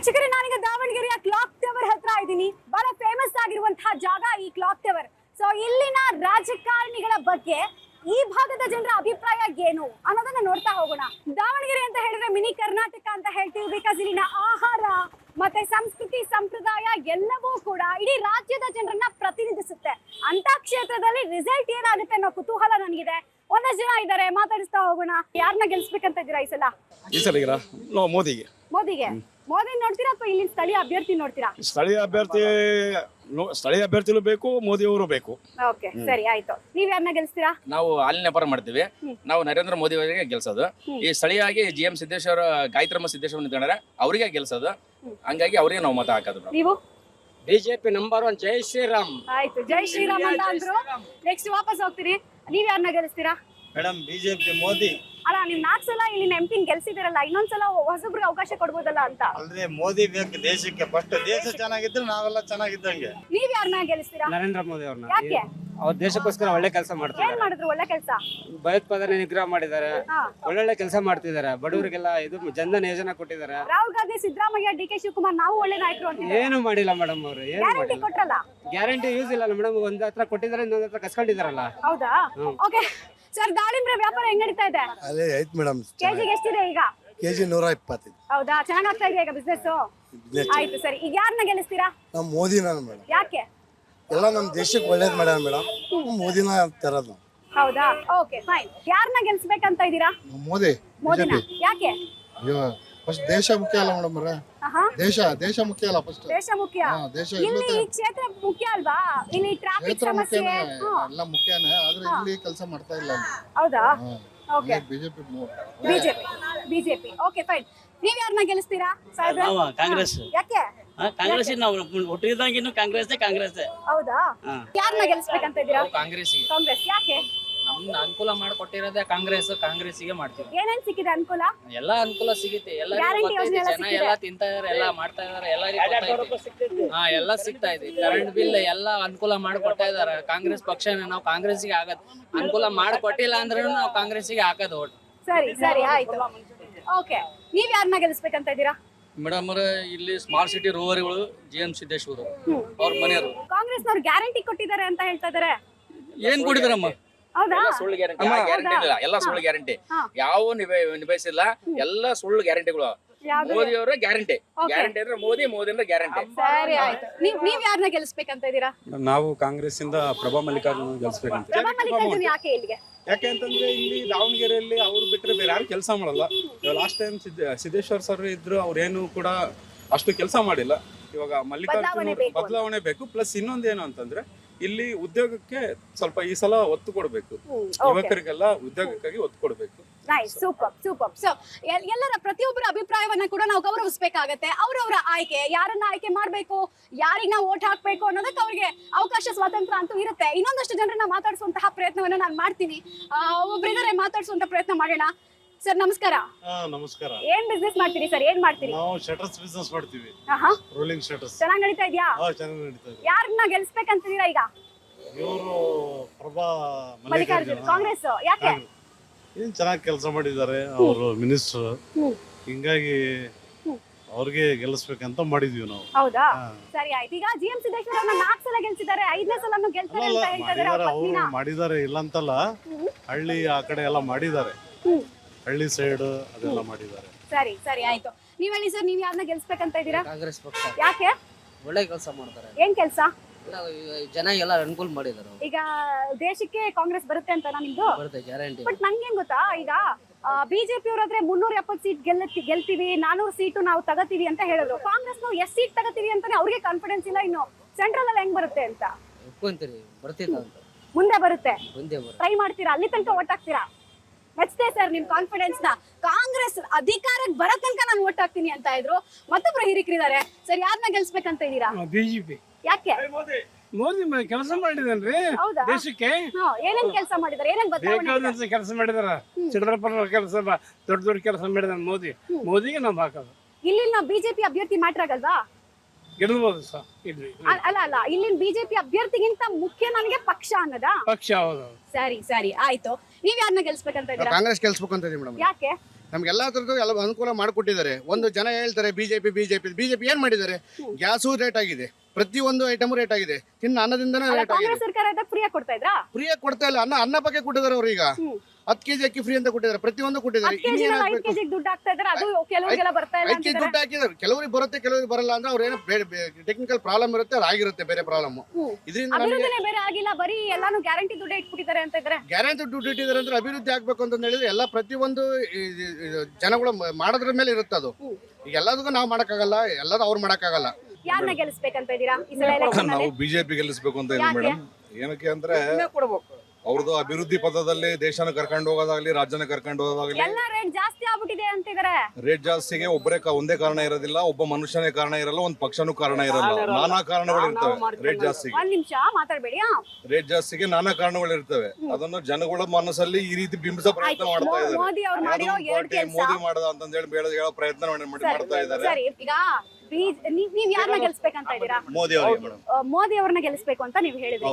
ವೀಕ್ಷಕರೇ ನಾನೀಗ ದಾವಣಗೆರೆಯ ಕ್ಲಾಕ್ ಟವರ್ ಹತ್ರ ಇದ್ದೀನಿ. ಬಹಳ ಫೇಮಸ್ ಆಗಿರುವಂತಹ ಜಾಗ ಈ ಕ್ಲಾಕ್ ಟವರ್. ಸೊ ಇಲ್ಲಿನ ರಾಜಕಾರಣಿಗಳ ಬಗ್ಗೆ ಈ ಭಾಗದ ಜನರ ಅಭಿಪ್ರಾಯ ಏನು ಅನ್ನೋದನ್ನ ನೋಡ್ತಾ ಹೋಗೋಣ. ದಾವಣಗೆರೆ ಅಂತ ಹೇಳಿದ್ರೆ ಮಿನಿ ಕರ್ನಾಟಕ ಅಂತ ಹೇಳ್ತೀವಿ ಬಿಕಾಸ್ ಇಲ್ಲಿನ ಆಹಾರ ಮತ್ತೆ ಸಂಸ್ಕೃತಿ ಸಂಪ್ರದಾಯ ಎಲ್ಲವೂ ಕೂಡ ಇಡೀ ರಾಜ್ಯದ ಜನರನ್ನ ಪ್ರತಿನಿಧಿಸುತ್ತೆ. ಅಂತ ಕ್ಷೇತ್ರದಲ್ಲಿ ರಿಸಲ್ಟ್ ಏನಾಗುತ್ತೆ ಅನ್ನೋ ಕುತೂಹಲ ನನಗಿದೆ. ಒಂದಷ್ಟು ಜನ ಇದ್ದಾರೆ ಮಾತಾಡಿಸ್ತಾ ಹೋಗೋಣ. ಯಾರನ್ನ ಗೆಲ್ಸ್ಬೇಕಂತ ಇದ್ದೀರಾ ಈ ಸಲ? ಈ ನೋ ಮೋದಿಗೆ. ಮೋದಿಗೆ? ಮೋದಿ ನೋಡ್ತೀರಾ ಅಥವಾ ಇಲ್ಲಿ ಸ್ಥಳೀಯ ಅಭ್ಯರ್ಥಿ ನೋಡ್ತೀರಾ? ಸ್ಥಳೀಯ ಅಭ್ಯರ್ಥಿ ನೋ- ಸ್ಥಳೀಯ ಅಭ್ಯರ್ಥಿಗಳು ಬೇಕು ಮೋದಿಯವರು ಬೇಕು. ಓಕೆ ಸರಿ ಆಯ್ತು. ನೀವ್ ಯಾರನ್ನ ಗೆಲ್ಸ್ತೀರಾ? ನಾವು ಹಾಲಿನ ನೆಪರ ಮಾಡ್ತೀವಿ. ನಾವು ನರೇಂದ್ರ ಮೋದಿ ಅವರಿಗೆ ಗೆಲ್ಸೋದು. ಈ ಸ್ಥಳೀಯವಾಗಿ ಜಿ ಎಂ ಸಿದ್ದೇಶ್ವರ ಗಾಯತ್ರಮ್ಮ ಸಿದ್ದೇಶ್ವರ ನಿಂತ್ಕೊಂಡ್ರೆ ಅವರಿಗೆ ಗೆಲ್ಸೋದು. ಹಂಗಾಗಿ ಅವರಿಗೆ ನಾವು ಮತ ಹಾಕೋದು ಮೇಡಮ್ ನೀವು? ಬಿಜೆಪಿ ನಂಬರ್ ಒನ್ ಜೈ ಶ್ರೀರಾಮ್. ಆಯ್ತು ಜೈ ಶ್ರೀರಾಮ್ ಅಂತ ಅಂದ್ರು. ನೆಕ್ಸ್ಟ್ ವಾಪಸ್ ಹೋಗ್ತೀರಿ. ನೀವ್ ಯಾರನ್ನ ಗೆಲ್ಸ್ತೀರಾ? Madam BJP Modi. ಅಲ್ಲ ನೀವು ನಾಲ್ಕು ಸಲ ಇಲ್ಲಿ ಎಂಪಿನ್ ಗೆಲ್ಸಿದಿರಲ್ಲ ಇನ್ನೊಂದ್ಸಲ ಹೊಸಬ್ರಿಗೆ ಅವಕಾಶ ಕೊಡ್ಬೋದಲ್ಲ ಅಂತ? ಅಲ್ರಿ ಮೋದಿ ಬೇಕು ದೇಶಕ್ಕೆ. ಫಸ್ಟ್ ದೇಶ ಚೆನ್ನಾಗಿದ್ರೆ ನಾವೆಲ್ಲ ಚೆನ್ನಾಗಿದ್ದಂಗೆ. ನೀವ್ ಯಾರನ್ನ ಗೆಲ್ಸ್ತೀರಾ ನರೇಂದ್ರ ಮೋದಿ ಅವ್ರನ್ನ. ಯಾಕೆ? ಅವ್ರ ದೇಶಕ್ಕೋಸ್ಕರ ಒಳ್ಳೆ ಕೆಲಸ ಏನ್ ಮಾಡ್ತಿದ್ದಾರೆ ಮಾಡಿದ್ರು ಒಳ್ಳೆ ಕೆಲಸ? ಭಯೋತ್ಪಾದನೆ ನಿಗ್ರಹ ಮಾಡಿದ್ದಾರೆ. ಹಾ. ಒಳ್ಳೊಳ್ಳೆ ಕೆಲಸ ಮಾಡ್ತಿದ್ದಾರೆ. ಬಡವರಿಗೆಲ್ಲ ಇದು ಜನ್ಧನ್ ಯೋಜನೆ ಕೊಟ್ಟಿದ್ದಾರೆ. ರಾಹುಲ್ ಗಾಂಧಿ ಸಿದ್ದರಾಮಯ್ಯ ಡಿ ಕೆ ಶಿವಕುಮಾರ್ ನಾವು ಒಳ್ಳೆ ನಾಯಕರು ಅಂತ ಏನು ಮಾಡಿಲ್ಲ ಮೇಡಮ್ ಅವರು ಏನು ಗ್ಯಾರಂಟಿ ಮಾಡಿಲ್ಲ. ಕೊಟ್ರಲ್ಲ? ಗ್ಯಾರಂಟಿ ಯೂಸ್ ಇಲ್ಲ. ಮೇಡಮ್ ಒಂದ್ ಹತ್ರ ಕೊಟ್ಟಿದ್ದಾರೆ ಇನ್ನೊಂದ್ ಹತ್ರ ಕಸ್ಕೊಂಡಿದಾರಲ್ಲ ಹೌದಾ? ಓಕೆ ಸರ್ ದಾಳಿಂಬ್ರೆ ವ್ಯಾಪಾರ ಹೆಂಗ್ ನಡೀತಾ ಇದೆ? ಅಲ್ಲೇ ಐತ್ ಮೇಡಮ್ ಕೆಜಿಗೆ ಎಷ್ಟಿದೆ ಈಗ? ಕೆಜಿ ನೂರ ಇಪ್ಪತ್ತೈದು ಹೌದಾ? ಚೆನ್ನಾಗ್ತಾ ಇದೆ ಇದೆಯಾ ಈಗ ಬಿಸ್ನೆಸ್ ಆಯ್ತು ಸರಿ. ಈಗ ಯಾರನ್ನ ಗೆಲ್ಲಿಸ್ತೀರಾ? ನಮ್ಮ ಮೋದಿನ ಮೇಡಮ್ ಯಾಕೆ? ಎಲ್ಲ ನಮ್ಮ ದೇಶಕ್ಕೆ ಒಳ್ಳೇದು ಮಾಡ್ಯಾರ ಮೇಡಮ್ ಮೋದಿನ ತರೋದು. ನಾವು ಹೌದಾ? ಓಕೆ ಫೈನ್ ಯಾರನ್ನ ಗೆಲ್ಸ್ಬೇಕಂತ ಇದ್ದೀರಾ? ಮೋದಿ ಮೋದಿನ? ಯಾಕೆ? ಫಸ್ಟ್ ದೇಶ ಮುಖ್ಯ ಅಲ್ಲ ಮೇಡಮ್ ಅವರೇ? ಆಹಾ ದೇಶ ದೇಶ ಮುಖ್ಯ ಅಲ್ಲ ಫಸ್ಟ್ ದೇಶ ಮುಖ್ಯ ಹಾ, ದೇಶ ಇಲ್ಲಿ ಈ ಕ್ಷೇತ್ರ ಮುಖ್ಯ ಅಲ್ವಾ? ಇಲ್ಲಿ ಟ್ರಾಫಿಕ್ ಕ್ಷೇತ್ರ ಸಮಸ್ಯೆ ಮುಖ್ಯನೇ ಹ್ಮ್. ಎಲ್ಲ ಮುಖ್ಯನೇ ಆದ್ರೆ ಇಲ್ಲಿ ಕೆಲಸ ಮಾಡ್ತಾ ಇಲ್ಲ ಹೌದಾ? Okay BJP BJP BJP okay fine ನೀವ್ ಯಾರನ್ನ ಗೆಲ್ಲಿಸ್ತೀರಾ ಸಾಹೇಬ್ರೆ? ನಾವು ಕಾಂಗ್ರೆಸ್. ಹಾ. ಯಾಕೆ? ಕಾಂಗ್ರೆಸ್ ನಾವು ಹುಟ್ಟಿದಾಗಿನ್ನು ಕಾಂಗ್ರೆಸ್ ಕಾಂಗ್ರೆಸ್ ಹೌದಾ? ಯಾರನ್ನ ಗೆಲ್ಲಿಸ್ಬೇಕಂತ ಇದ್ದೀರಾ? ಕಾಂಗ್ರೆಸ್ ಕಾಂಗ್ರೆಸ್. ಯಾಕೆ? ನಮ್ದು ಅನುಕೂಲ ಮಾಡಿಕೊಟ್ಟಿರೋದೇ ಕಾಂಗ್ರೆಸ್ ಕಾಂಗ್ರೆಸ್ಸಿಗೆ ಮಾಡ್ತೀವಿ. ಏನೇನ್ ಸಿಕ್ಕಿದೆ ಅನುಕೂಲ? ಎಲ್ಲ ಅನುಕೂಲ ಸಿಗುತ್ತೆ. ಎಲ್ಲ Guarantee ಯೋಜನೆ ಎಲ್ಲ ಜನ ಸಿಕ್ಕಿದೆ. ಎಲ್ಲ ತಿಂತಾ ಇದಾರೆ ಎಲ್ಲಾ ಮಾಡ್ತಾ ಇದಾರೆ ಎಲ್ಲರಿಗೂ ಹಾ ಎಲ್ಲ ಸಿಗ್ತಾ ಇದೆ. ಕರೆಂಟ್ ಬಿಲ್ ಎಲ್ಲಾ ಅನುಕೂಲ ಮಾಡಿಕೊಡ್ತಾ ಇದಾರೆ. ಕಾಂಗ್ರೆಸ್ ಪಕ್ಷನ ನಾವು ಕಾಂಗ್ರೆಸ್ಸಿಗೆ ಆಗದ್ ಅನುಕೂಲ ಮಾಡಿಕೊಟ್ಟಿಲ್ಲ ಅಂದ್ರೆ ನಾವು ಕಾಂಗ್ರೆಸ್ಸಿಗೆ ಹಾಕೋದು ಓಟ್. ಸರಿ ಸರಿ ಆಯ್ತು. ಓಕೆ ನೀವ್ ಯಾರನ್ನ ಗೆಲ್ಲಿಸ್ಬೇಕಂತ ಇದ್ದೀರಾ? ಮೇಡಮ್ ಅವರ ಇಲ್ಲಿ ಸ್ಮಾರ್ಟ್ ಸಿಟಿ ರೋವರಿಗಳು ಜಿ ಎಂ ಸಿದ್ದೇಶ್ವರ ಅವ್ರ ಮನೆಯವರು. ಕಾಂಗ್ರೆಸ್ ಗ್ಯಾರಂಟಿ ಕೊಟ್ಟಿದ್ದಾರೆ ಅಂತ ಹೇಳ್ತಾ ಇದಾರೆ. ಏನ್ ಕೊಟ್ಟಿದಾರಮ್ಮ ಸುಳ್ಳು ಗ್ಯಾರಂಟಿ. ಗ್ಯಾರಂಟಿ ಇಲ್ಲ ಎಲ್ಲ ಸುಳ್ಳು ಗ್ಯಾರಂಟಿ. ಯಾವ ನಿಭಾಯ ನಿಭಾಯಿಸಿಲ್ಲ ಎಲ್ಲ ಸುಳ್ಳು ಗ್ಯಾರಂಟಿಗಳು? ಮೋದಿ ಅವರ ಗ್ಯಾರಂಟಿ. ಗ್ಯಾರಂಟಿ ಅಂದ್ರೆ ಮೋದಿ ಮೋದಿ ಅಂದ್ರೆ ಗ್ಯಾರಂಟಿ. ಸರಿ ಆಯ್ತು. ನೀವ್ ನೀವ್ ಯಾರನ್ನ ಗೆಲ್ಸ್ಬೇಕಂತ ಇದ್ದೀರಾ? ನಾವು ಕಾಂಗ್ರೆಸ್ ಇಂದ ಪ್ರಭಾ ಮಲ್ಲಿಕಾರ್ಜುನ ಗೆಲ್ಸ್ಬೇಕಂತ. ಪ್ರಭಾ ಮಲ್ಲಿಕಾರ್ಜುನ್? ಯಾಕೆ ಇಲ್ಲಿಗೆ? ಯಾಕೆ ಅಂತಂದ್ರೆ ಇಲ್ಲಿ ದಾವಣಗೆರೆಯಲ್ಲಿ ಅವ್ರು ಬಿಟ್ರೆ ಬೇರೆ ಯಾರು ಕೆಲಸ ಮಾಡಲ್ಲ. ಲಾಸ್ಟ್ ಟೈಮ್ ಸಿದ್ದೇಶ್ವರ್ ಸರ್ ಇದ್ರು ಅವ್ರೇನು ಕೂಡ ಅಷ್ಟು ಕೆಲಸ ಮಾಡಿಲ್ಲ. ಇವಾಗ ಮಲ್ಲಿಕಾರ್ಜುನ್ ಮಲ್ಲಿಕಾರ್ಜುನ ಬದಲಾವಣೆ ಬೇಕು ಪ್ಲಸ್ ಇನ್ನೊಂದೇನು ಅಂತಂದ್ರೆ ಇಲ್ಲಿ ಉದ್ಯೋಗಕ್ಕೆ ಸ್ವಲ್ಪ ಈ ಸಲ ಒತ್ತು ಕೊಡಬೇಕು. ಯುವಕರಿಗೆಲ್ಲ ಉದ್ಯೋಗಕ್ಕಾಗಿ ಒತ್ತು ಕೊಡಬೇಕು. ಸೂಪರ್ ಸೂಪರ್ ಸೊ ಎಲ್ಲರ ಪ್ರತಿಯೊಬ್ಬರ ಅಭಿಪ್ರಾಯವನ್ನ ಕೂಡ ನಾವು ಗೌರವಿಸಬೇಕಾಗತ್ತೆ. ಅವರವರ ಆಯ್ಕೆ ಯಾರನ್ನ ಆಯ್ಕೆ ಮಾಡಬೇಕು ಯಾರಿಗೆ ನಾವು ಓಟ್ ಹಾಕ್ಬೇಕು ಅನ್ನೋದಕ್ಕೆ ಅವ್ರಿಗೆ ಅವಕಾಶ ಸ್ವಾತಂತ್ರ್ಯ ಅಂತೂ ಇರುತ್ತೆ. ಇನ್ನೊಂದಷ್ಟು ಜನರನ್ನ ಮಾತಾಡಿಸುವಂತಹ ಪ್ರಯತ್ನವನ್ನ ನಾನು ಮಾಡ್ತೀನಿ. ಒಬ್ಬರಿದ್ದಾರೆ ಮಾತಾಡಿಸುವಂತ ಪ್ರಯತ್ನ ಮಾಡೋಣ. ಸರ್ ನಮಸ್ಕಾರ. ಹಾ ನಮಸ್ಕಾರ. ಏನ್ ಬಿಸ್ನೆಸ್ ಮಾಡ್ತೀರಿ ಸರ್? ಏನ್ ಮಾಡ್ತೀರಿ? ನಾವು ಶಟರ್ಸ್ ಬಿಸ್ನೆಸ್ ಮಾಡ್ತೀವಿ. ಆಹಾ. ರೋಲಿಂಗ್ ಶಟರ್ಸ್ ಚೆನ್ನಾಗಿ ನಡೀತಾ ಇದೆಯಾ? ಹಾ ಚೆನ್ನಾಗಿ ನಡೀತಾ ಇದೆ. ಯಾರನ್ನ ಗೆಲ್ಸ್ಬೇಕಂತಿದೀರಾ ಈಗ? ಇವರು ಪ್ರಭಾ ಮಲ್ಲಿಕಾರ್ಜುನ್ ಕಾಂಗ್ರೆಸ್ ಯಾಕೆ? ಏನ್ ಚೆನ್ನಾಗಿ ಕೆಲಸ ಮಾಡಿದ್ದಾರೆ ಅವರು ಮಿನಿಸ್ಟರ್. ಹಿಂಗಾಗಿ ಅವ್ರಿಗೆ ಗೆಲ್ಲಿಸ್ಬೇಕಂತ ಮಾಡಿದ್ವಿ ನಾವು. ಹೌದಾ? ಸರಿ ಆಯ್ತು. ಈಗ ಜಿ ಎಂ ಸಿದ್ದೇಶ್ವರ ಅವ್ರನ್ನ ನಾಲ್ಕು ಸಲ ಗೆಲ್ಸಿದ್ದಾರೆ ಐದನೇ ಸಲ ಗೆಲ್ತಾರೆ ಅಂತ ಹೇಳ್ತಾ ಇದಾರೆ ಮಾಡಿದ್ದಾರೆ ಅವ್ರ ಅವರು ಮಾಡಿದ್ದಾರೆ ಇಲ್ಲ ಅಂತಲ್ಲ ಹಳ್ಳಿ ಆ ಕಡೆ ಎಲ್ಲ ಮಾಡಿದ್ದಾರೆ. ಹಳ್ಳಿ ಸೈಡ್ ಅದೆಲ್ಲ ಮಾಡಿದ್ದಾರೆ. ಸರಿ ಸರಿ ಆಯ್ತು. ನೀವ್ ಹೇಳಿ ಸರ್ ನೀವ್ ಯಾರನ್ನ ಗೆಲ್ಸ್ಬೇಕಂತ ಇದ್ದೀರಾ? ಕಾಂಗ್ರೆಸ್ ಪಕ್ಷ. ಯಾಕೆ? ಒಳ್ಳೆ ಕೆಲಸ ಮಾಡ್ತಾರೆ. ಏನ್ ಕೆಲ್ಸ? ಎಲ್ಲ ಜನ ಎಲ್ಲ ಅನುಕೂಲ ಮಾಡಿದಾರೆ ಈಗ ದೇಶಕ್ಕೆ ಕಾಂಗ್ರೆಸ್ ಬರುತ್ತೆ ಅಂತ ನಿಮ್ದು? ಬರುತ್ತೆ ಗ್ಯಾರಂಟಿ ಬಟ್ ನಂಗೇನ್ ಗೊತ್ತಾ? ಈಗ ಬಿಜೆಪಿ ಅವರಾದ್ರೆ ಮುನ್ನೂರ ಎಪ್ಪತ್ತು ಸೀಟ್ ಗೆಲ್ಲತ್ತಿ ಗೆಲ್ತೀವಿ ನಾನೂರು ಸೀಟು ನಾವು ತಗತೀವಿ ಅಂತ ಹೇಳಿದ್ರು. ಕಾಂಗ್ರೆಸ್ ನಾವು ಎಷ್ಟ್ ಸೀಟ್ ತಗತೀವಿ ಅಂತಾನೆ ಅವ್ರಿಗೆ ಕಾನ್ಫಿಡೆನ್ಸ್ ಇಲ್ಲ ಇನ್ನು. ಸೆಂಟ್ರಲ್ ಅಲ್ಲಿ ಹೆಂಗ್ ಬರುತ್ತೆ ಅಂತ? ಒಪ್ಕೊಂತೀರಿ ಅಂತ. ಮುಂದೆ ಬರುತ್ತೆ. ಮುಂದೆ ಬರ ಟ್ರೈ ಮಾಡ್ತೀರಾ? ಅಲ್ಲಿ ತನಕ ಓಟ್ ಮೆಚ್ತೆ ಸರ್ ನಿಮ್ ಕಾನ್ಫಿಡೆನ್ಸ್ನ ಕಾಂಗ್ರೆಸ್ ಅಧಿಕಾರಕ್ಕೆ ಬರೋ ತನಕ ನಾನು ಓಟ್ ಹಾಕ್ತೀನಿ ಅಂತ ಇದ್ರು. ಮತ್ತೊಬ್ರು ಹಿರಿಕರಿದ್ದಾರೆ ಸರ್ ಯಾರನ್ನ ಗೆಲ್ಸ್ಬೇಕಂತ ಇದ್ದೀರಾ? ಬಿಜೆಪಿ. ಯಾಕೆ? ಮೋದಿ. ಕೆಲಸ ಮಾಡಿದನ್ರಿ. ಹೌದಾ? ದೇಶಕ್ಕೆ. ಹಾ ಏನೇನ್ ಕೆಲಸ ಮಾಡಿದಾರೆ? ಏನೇನ್? ಬೇಕಾದಂತ ಕೆಲಸ ಮಾಡಿದಾರ. ಚಿತ್ರಪರ ಕೆಲಸ ದೊಡ್ಡ ದೊಡ್ಡ ಕೆಲಸ ಮಾಡಿದ ಮೋದಿ. ಮೋದಿಗೆ ನಾವು ಹಾಕೋದು. ನಾವು ಬಿಜೆಪಿ ಅಭ್ಯರ್ಥಿ ಮಾತ್ರ ಆಗಲ್ವಾ? ಗೆಲ್ಬೋದು ಸರ್ ಇಲ್ಲಿ ಅ- ಅಲ್ಲ ಅಲ್ಲ ಇಲ್ಲಿನ ಬಿಜೆಪಿ ಅಭ್ಯರ್ಥಿಗಿಂತ ಮುಖ್ಯ ನನಗೆ ಪಕ್ಷ ಅನ್ನೋದಾ? ಪಕ್ಷ ಹೌದು ಸರಿ ಸರಿ ಆಯ್ತು. ನೀವ್ ಯಾರನ್ನ ಗೆಲ್ಸ್ಬೇಕಂತ ಇದ್ದೀರಾ? ಕಾಂಗ್ರೆಸ್ ಗೆಲ್ಸ್ಬೇಕು ಅಂತ ಇದೀವಿ ಮೇಡಮ್. ಯಾಕೆ? ನಮ್ಗೆಲ್ಲ ಥರದ್ದು ಎಲ್ಲ ಅನುಕೂಲ ಮಾಡಿಕೊಟ್ಟಿದ್ದಾರೆ. ಒಂದು ಜನ ಹೇಳ್ತಾರೆ ಬಿಜೆಪಿ ಬಿಜೆಪಿ ಬಿಜೆಪಿ ಏನ್ ಮಾಡಿದ್ದಾರೆ? ಗ್ಯಾಸು ರೇಟ್ ಆಗಿದೆ. ಪ್ರತಿಯೊಂದು ಐಟಮ್ ರೇಟ್ ಆಗಿದೆ. ತಿನ್ನ ಅನ್ನದಿಂದನೇ ರೇಟ್ ಆಗಿದೆ. ಸರ್ಕಾರ ಫ್ರೀ ಕೊಡ್ತಾ ಇದ್ರಾ? ಕೊಡ್ತಾ ಇಲ್ಲ. ಅನ್ನ ಅನ್ನ ಬಗ್ಗೆ ಕೊಟ್ಟಿದ್ದಾರೆ ಅವ್ರು ಈಗ. ಹತ್ತು ಕೆಜಿ ಅಕ್ಕಿ ಫ್ರೀ ಅಂತ ಕೊಟ್ಟಿದ್ದಾರೆ. ಪ್ರತಿಯೊಂದು ಕೊಟ್ಟಿದ್ದಾರೆ. ಅಕ್ಕಿ ದುಡ್ಡು ಹಾಕಿದ್ದಾರೆ. ಕೆಲವರಿಗೆ ಬರುತ್ತೆ ಕೆಲವರಿಗೆ ಬರಲ್ಲ ಅಂದ್ರೆ ಅವ್ರೇನೋ ಟೆಕ್ನಿಕಲ್ ಪ್ರಾಬ್ಲಮ್ ಇರುತ್ತೆ ಅದು ಆಗಿರುತ್ತೆ ಬೇರೆ ಪ್ರಾಬ್ಲಮ್. ಇದರಿಂದ ಎಲ್ಲಾನು ಗ್ಯಾರಂಟಿ ದುಡ್ಡು ಇಟ್ಬಿಟ್ಟಿದ್ದಾರೆ ಅಂತ ಇದ್ದಾರೆ ಗ್ಯಾರಂಟಿ ದುಡ್ಡು ಇಟ್ಟಿದ್ದಾರೆ ಅಂದ್ರೆ ಅಭಿವೃದ್ಧಿ ಆಗ್ಬೇಕು ಅಂತ ಹೇಳಿದ್ರೆ ಎಲ್ಲ ಪ್ರತಿಯೊಂದು ಈ- ಈ- ಈ ಜನಗಳು ಮ- ಮಾಡೋದ್ರ ಮೇಲೆ ಇರುತ್ತೆ ಅದು. ಈಗ ಎಲ್ಲದಕ್ಕೂ ನಾವು ಮಾಡಕ್ಕಾಗಲ್ಲ ಎಲ್ಲದೂ ಅವ್ರು ಮಾಡಕ್ಕಾಗಲ್ಲ. ಯಾರನ್ನ ಗೆಲ್ಲಿಸ್ಬೇಕಂತ ಇದ್ದೀರಾ ಈ ಸಲ ಎಲೆಕ್ಷನ್ ನಾವು ಅಲ್ಲಿ ಬಿಜೆಪಿ ಗೆಲ್ಲಿಸ್ಬೇಕು ಅಂತ ಯಾಕೆ? ಮೇಡಮ್. ಏನಕ್ಕೆ ಅಂದ್ರೆ ಅವ್ರದ್ದು ಅಭಿವೃದ್ಧಿ ಪಥದಲ್ಲಿ ದೇಶನ ಕರ್ಕೊಂಡು ಹೋಗೋದಾಗ್ಲಿ ರಾಜ್ಯನ ಕರ್ಕೊಂಡು ಹೋಗೋದಾಗ್ಲಿ ಎಲ್ಲ ರೇಟ್ ಜಾಸ್ತಿ ಆಗ್ಬಿಟ್ಟಿದೆ ಅಂತಿದ್ರೆ. ರೇಟ್ ಜಾಸ್ತಿಗೆ ಒಬ್ಬರೇ ಕ- ಒಂದೇ ಕಾರಣ ಇರೋದಿಲ್ಲ ಒಬ್ಬ ಮನುಷ್ಯನೇ ಕಾರಣ ಇರಲ್ಲ ಒಂದ್ ಪಕ್ಷನೂ ಕಾರಣ ಇರಲ್ಲ. ನಾನಾ ಕಾರಣಗಳು ಇರ್ತವೆ ರೇಟ್ ಜಾಸ್ತಿಗೆ. ಒಂದ್ ನಿಮಿಷ ಮಾತಾಡ್ಬೇಡಿ ಹಾ. ರೇಟ್ ಜಾಸ್ತಿಗೆ ನಾನಾ ಕಾರಣಗಳು ಇರ್ತವೆ. ಅದನ್ನು ಜನಗಳ ಮನಸ್ಸಲ್ಲಿ ಈ ರೀತಿ ಬಿಂಬಿಸೋ ಪ್ರಯತ್ನ ಆಯ್ತು ಮಾಡ್ತಾ ಮೋ- ಇದ್ದಾರೆ. ಮೋದಿ ಅವ್ರು ಮಾಡಿರೋ ಯಾವ್ದೋ ಎರಡ್ ಪಾರ್ಟಿ ಕೆಲ್ಸ. ಮೋದಿ ಮಾಡದ ಅಂತ ಹೇಳಿ ಪ್ರಯತ್ನ ಮಾಡಿ- ಮಾಡಿ- ಮಾಡ್ತಾ ಇದ್ದಾರೆ. ಸರಿ ಈಗ ಬೀಜ್ ನೀವ್ ಯಾರನ್ನ ಗೆಲ್ಸ್ಬೇಕಂತ ಇದ್ದೀರಾ? ಮೋದಿ ಮೋದಿ ಅವ್ರನ್ನ ಗೆಲ್ಲಿಸ್ಬೇಕು ಅಂತ ನೀವು ಹೇಳಿದ್ರಿ.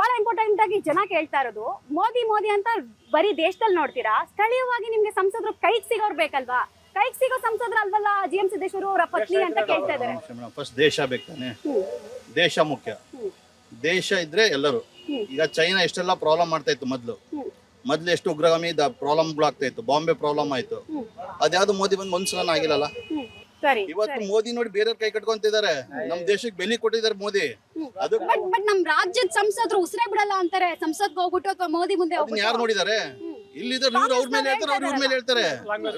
ಬಹಳ ಇಂಪಾರ್ಟೆಂಟ್ ಆಗಿ ಜನ ಕೇಳ್ತಾ ಇರೋದು ಮೋದಿ ಮೋದಿ ಅಂತ ಬರೀ ದೇಶದಲ್ಲಿ ನೋಡ್ತೀರಾ? ಸ್ಥಳೀಯವಾಗಿ ನಿಮ್ಗೆ ಸಂಸದರು ಕೈಗೆ ಸಿಗೋರ್ ಬೇಕಲ್ವಾ? ಕೈಗೆ ಸಿಗೋ ಸಂಸದರು ಅಲ್ವಲ್ಲ ಜಿ ಎಂ ಸಿದ್ದೇಶ್ವರ ಅವರ ಪತ್ನಿ ಅಂತ ಕೇಳ್ತಾ ಇದ್ದಾರೆ. ಫಸ್ಟ್ ದೇಶ ಬೇಕಾನೆ? ದೇಶ ಮುಖ್ಯ. ದೇಶ ಇದ್ರೆ ಎಲ್ಲರೂ. ಈಗ ಚೈನಾ ಎಷ್ಟೆಲ್ಲ ಪ್ರಾಬ್ಲಮ್ ಮಾಡ್ತಾ ಇತ್ತು ಮೊದ್ಲು. ಮೊದ್ಲು ಎಷ್ಟು ಉಗ್ರಗಾಮಿ ಪ್ರಾಬ್ಲಮ್ ಆಗ್ತಾ ಇತ್ತು. ಬಾಂಬೆ ಪ್ರಾಬ್ಲಮ್ ಆಯ್ತು. ಅದ್ಯಾವ್ದು ಮೋದಿ ಬಂದು ಒಂದ್ಸಲ ಆಗಿಲ್ಲಲ್ಲ? ಸರಿ ಇವತ್ತು ಮೋದಿ ನೋಡಿ ಬೇರೆಯವ್ರ ಕೈ ಕಟ್ಕೊಂತಿದ್ದಾರೆ. ನಮ್ ದೇಶಕ್ಕೆ ಬೆಲಿ ಕೊಟ್ಟಿದ್ದಾರೆ ಮೋದಿ. ಅದು ಬಟ್ ಬಟ್ ನಮ್ ರಾಜ್ಯದ ಸಂಸದರು ಉಸಿರೇ ಬಿಡಲ್ಲ ಅಂತಾರೆ. ಸಂಸತ್ಗೆ ಹೋಗ್ಬಿಟ್ಟು ಅಥವಾ ಮೋದಿ ಮುಂದೆ ಅದನ್ನ ಯಾರು ನೋಡಿದಾರೆ ಇಲ್ಲಿದ್ದಾರೆ ಇವ್ರು ಅವ್ರ ಮೇಲೆ ಹೇಳ್ತಾರೆ ಅವ್ರ ಇವ್ರ ಮೇಲೆ ಹೇಳ್ತಾರೆ.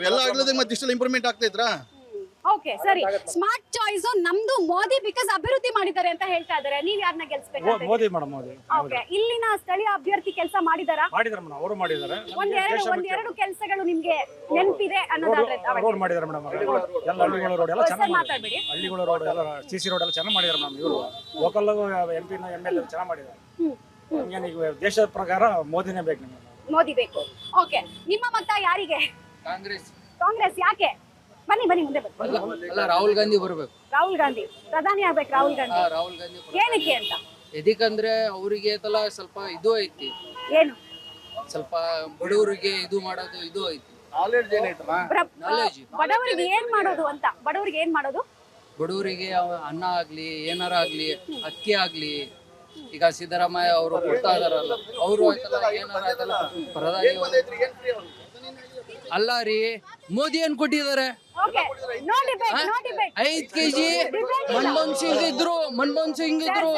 ಎಲ್ಲ ಆಗ್ಲದೆ ಮತ್ತೆ ಇಷ್ಟೆಲ್ಲ ಇಂಪ್ರೂವ್ಮೆಂಟ್ ಆಗ್ತಾ ಇದ್ರಾ? ಓಕೆ ಸರಿ. ಸ್ಮಾರ್ಟ್ ಚಾಯ್ಸ್ ನಮ್ದು ಮೋದಿ ಬಿಕಾಸ್ ಅಭಿವೃದ್ಧಿ ಮಾಡಿದ್ದಾರೆ ಅಂತ ಹೇಳ್ತಾ ಇದಾರೆ ನೀವ್ ಯಾರನ್ನ ಗೆಲ್ಸ್ಬೇಕು ಮೋದಿ ಮೇಡಮ್ ಮೋದಿ. ಓಕೆ ಇಲ್ಲಿನ ಸ್ಥಳೀಯ ಅಭ್ಯರ್ಥಿ ಕೆಲಸ ಮಾಡಿದಾರಾ? ಮಾಡಿದಾರೆ ಮೇಡಮ್ ಅವರು ಮಾಡಿದ್ದಾರೆ ಒಂದೆರಡು ಒಂದೆರಡು ಕೆಲಸಗಳು ನಿಮ್ಗೆ ನೆನಪಿದೆ ಅನ್ನೋದಾದ್ರೆ ರೋಡ್ ಮಾಡಿದ್ದಾರೆ ಮೇಡಮ್ ಎಲ್ಲ ಹಳ್ಳಿಗಳ ರೋಡ್ ಎಲ್ಲ ಚೆನ್ನಾಗಿ ಚೆನ್ನಾಗಿ ಮಾತಾಡ್ಬೇಡಿ. ಹಳ್ಳಿಗಳ ರೋಡ್ ಎಲ್ಲ ಸಿ ಸಿ ರೋಡ್ ಎಲ್ಲ ಚೆನ್ನಾಗಿ ಮಾಡಿದ್ದಾರೆ ಮೇಡಮ್ ಇವರು. Local M P M L ಚೆನ್ನಾಗಿ ಮಾಡಿದ್ದಾರೆ ನಮ್ಗೇನು ಈಗ ದೇಶದ ಪ್ರಕಾರ ಮೋದಿನೇ ಬೇಕು ನಮಗೆ. ಮೋದಿ ಬೇಕು. ಓಕೆ ನಿಮ್ಮ ಮತ ಯಾರಿಗೆ? ಕಾಂಗ್ರೆಸ್. ಕಾಂಗ್ರೆಸ್ ಯಾಕೆ? ಬನ್ನಿ ಬನ್ನಿ ಮುಂದೆ ಬನ್ನಿ. ಅಲ್ಲ ರಾಹುಲ್ ಗಾಂಧಿ ಬರಬೇಕು. ರಾಹುಲ್ ಗಾಂಧಿ ಪ್ರಧಾನಿ ಆಗ್ಬೇಕು ರಾಹುಲ್ ಗಾಂಧಿ. ರಾಹುಲ್ ಗಾಂಧಿ ಬರ್ಬೇಕು. ಏನಕ್ಕೆ ಅಂತ? ಎದಕ್ಕಂದ್ರೆ ಅವರಿಗೆ ತಲ ಸ್ವಲ್ಪ ಇದು ಐತಿ. ಏನು? ಸ್ವಲ್ಪ ಬಡವರಿಗೆ ಇದು ಮಾಡೋದು ಇದು ಐತಿ. Knowledge. ಬಡವರಿಗೆ ಏನ್ ಮಾಡೋದು ಅಂತ? ಬಡವರಿಗೆ ಏನ್ ಮಾಡೋದು? ಬಡವರಿಗೆ ಅವ- ಅನ್ನ ಆಗ್ಲಿ ಏನಾರ ಆಗ್ಲಿ ಅಕ್ಕಿ ಆಗ್ಲಿ. ಈಗ ಸಿದ್ದರಾಮಯ್ಯ ಅವರು ಕೊಡ್ತಾ ಇದಾರಲ್ಲ ಅವರು ಏನಾರ ಆಯ್ತಲ್ಲ. ಪ್ರಧಾನಿ ಅವ್ರು- ಅಲ್ಲ ರೀ ಮೋದಿ ಏನ್ ಕೊಟ್ಟಿದ್ದಾರೆ? ಐದ್ ಕೆಜಿ ಮನಮೋಹನ್ ಸಿಂಗ್ ಇದ್ರು ಮನಮೋಹನ್ ಸಿಂಗ್ ಇದ್ರು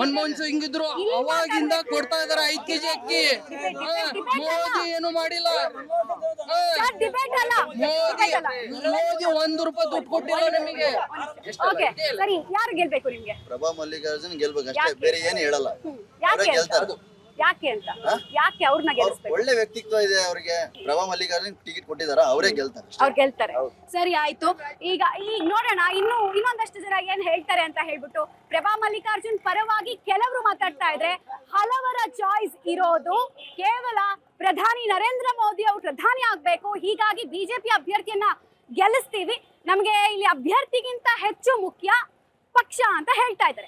ಮನ್ಮೋಹನ್ ಸಿಂಗ್ ಇದ್ರು ಅವಾಗಿಂದ ಕೊಡ್ತಾ ಇದಾರೆ ಐದ್ ಕೆಜಿ ಅಕ್ಕಿ. ಹಾ, ಮೋದಿ ಏನು ಮಾಡಿಲ್ಲ. ಸರ್ ಡಿಬೇಟ್ ಅಲ್ಲ ಮೋದಿ ಅಲ್ಲ ಮೋದಿ ಒಂದ್ ರೂಪಾಯಿ ದುಡ್ಡು ಕೊಟ್ಟಿಲ್ಲ ನಿಮಗೆ. ಸರಿ ಯಾರು ಗೆಲ್ಬೇಕು ನಿಮ್ಗೆ? ಪ್ರಭಾ ಮಲ್ಲಿಕಾರ್ಜುನ್ ಗೆಲ್ಬೇಕು ಅಷ್ಟೇ ಬೇರೆ ಏನು ಹೇಳಲ್ಲ. ಗೆಲ್ತಾರೆ. ಯಾಕೆ ಅಂತ? ಯಾಕೆ ಅವ್ರನ್ನ ಗೆಲ್ಲಿಸ್ಬೇಕು? ಒಳ್ಳೆ ವ್ಯಕ್ತಿತ್ವ ಇದೆ ಅವರಿಗೆ. ಪ್ರಭಾ ಮಲ್ಲಿಕಾರ್ಜುನ್ ಟಿಕೆಟ್ ಕೊಟ್ಟಿದಾರ? ಅವರೇ ಗೆಲ್ತಾರೆ ಅವ್ರು ಗೆಲ್ತಾರೆ. ಸರಿ ಆಯ್ತು. ಈಗ ಈಗ ನೋಡೋಣ ಇನ್ನು ಇನ್ನೊಂದಷ್ಟು ಜನ ಏನ್ ಹೇಳ್ತಾರೆ ಅಂತ ಹೇಳ್ಬಿಟ್ಟು ಪ್ರಭಾ ಮಲ್ಲಿಕಾರ್ಜುನ್ ಪರವಾಗಿ ಕೆಲವರು ಮಾತಾಡ್ತಾ ಇದ್ರೆ ಹಲವರ ಚಾಯ್ಸ್ ಇರೋದು ಕೇವಲ ಪ್ರಧಾನಿ ನರೇಂದ್ರ ಮೋದಿ ಅವರು ಪ್ರಧಾನಿ ಆಗ್ಬೇಕು. ಹೀಗಾಗಿ ಬಿಜೆಪಿ ಅಭ್ಯರ್ಥಿಯನ್ನ ಗೆಲ್ಲಿಸ್ತೀವಿ. ನಮಗೆ ಇಲ್ಲಿ ಅಭ್ಯರ್ಥಿಗಿಂತ ಹೆಚ್ಚು ಮುಖ್ಯ ಪಕ್ಷ ಅಂತ ಹೇಳ್ತಾ ಇದ್ದಾರೆ.